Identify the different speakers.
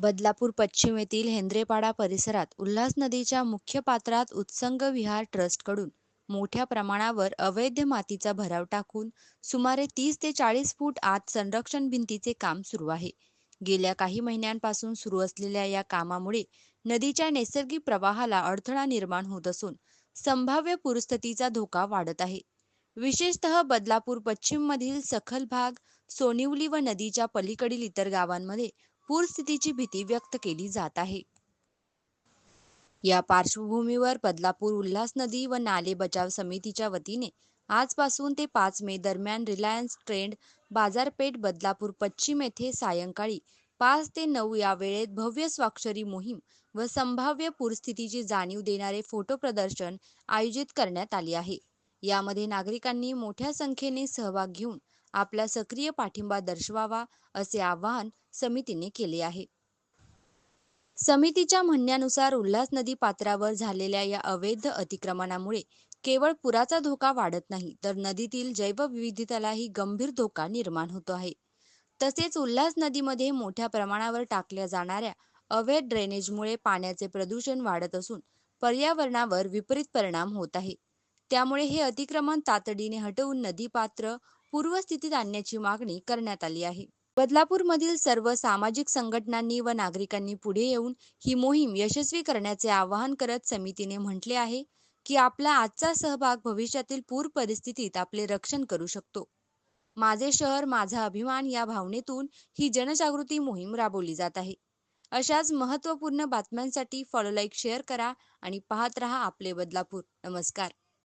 Speaker 1: बदलापूर पश्चिम येथील हेंद्रेपाडा परिसरात उल्हास नदीच्या मुख्य पात्रात उत्संग विहार ट्रस्टकडून मोठ्या प्रमाणावर अवैध मातीचा भराव टाकून सुमारे तीस ते चाळीस फूट आत संरक्षण भिंतीचे काम सुरू आहे. गेल्या काही महिन्यांपासून सुरू असलेल्या या कामामुळे नदीच्या नैसर्गिक प्रवाहाला अडथळा निर्माण होत असून संभाव्य पूरस्थितीचा धोका वाढत आहे. विशेषतः बदलापूर पश्चिम मधील सखल भाग सोनिवली व नदीच्या पलीकडील इतर गावांमध्ये पूरस्थितीची भीती व्यक्त केली जात आहे. या पार्श्वभूमीवर बदलापूर उल्हास नदी व नाले बचाव समितीच्या वतीने आजपासून ते पाच मे दरम्यान रिलायन्स ट्रेंड बाजारपेठ बदलापूर पश्चिम येथे सायंकाळी पाच ते नऊ या वेळेत भव्य स्वाक्षरी मोहीम व संभाव्य पूरस्थितीची जाणीव देणारे फोटो प्रदर्शन आयोजित करण्यात आले आहे. यामध्ये नागरिकांनी मोठ्या संख्येने सहभाग घेऊन आपला सक्रिय पाठिंबा दर्शवावा असे आवाहन समितीने केले आहे. समितीच्या म्हणण्यानुसार उल्हास नदी पात्रावर झालेल्या या अवैध अतिक्रमणामुळे केवळ पुराचा धोका वाढत नाही तर नदीतील जैवविविधतेलाही गंभीर धोका निर्माण होतो आहे. तसेच उल्हास नदीमध्ये मोठ्या प्रमाणावर टाकल्या जाणाऱ्या अवैध ड्रेनेजमुळे पाण्याचे प्रदूषण वाढत असून पर्यावरणावर विपरीत परिणाम होत आहे. त्यामुळे हे अतिक्रमण तातडीने हटवून नदी पात्र पूर्वस्थितीत आणण्याची मागणी करण्यात आली आहे. बदलापूरमधील सर्व सामाजिक संघटनांनी व नागरिकांनी पुढे येऊन ही मोहीम यशस्वी करण्याचे आवाहन करत समितीने म्हटले आहे की आपला आजचा सहभाग भविष्यातील पूर परिस्थितीत आपले रक्षण करू शकतो. माझे शहर माझा अभिमान या भावनेतून ही जनजागृती मोहीम राबवली जात आहे. अशाच महत्त्वपूर्ण बातम्यांसाठी फॉलो लाईक शेअर करा आणि पाहत रहा आपले बदलापूर. नमस्कार.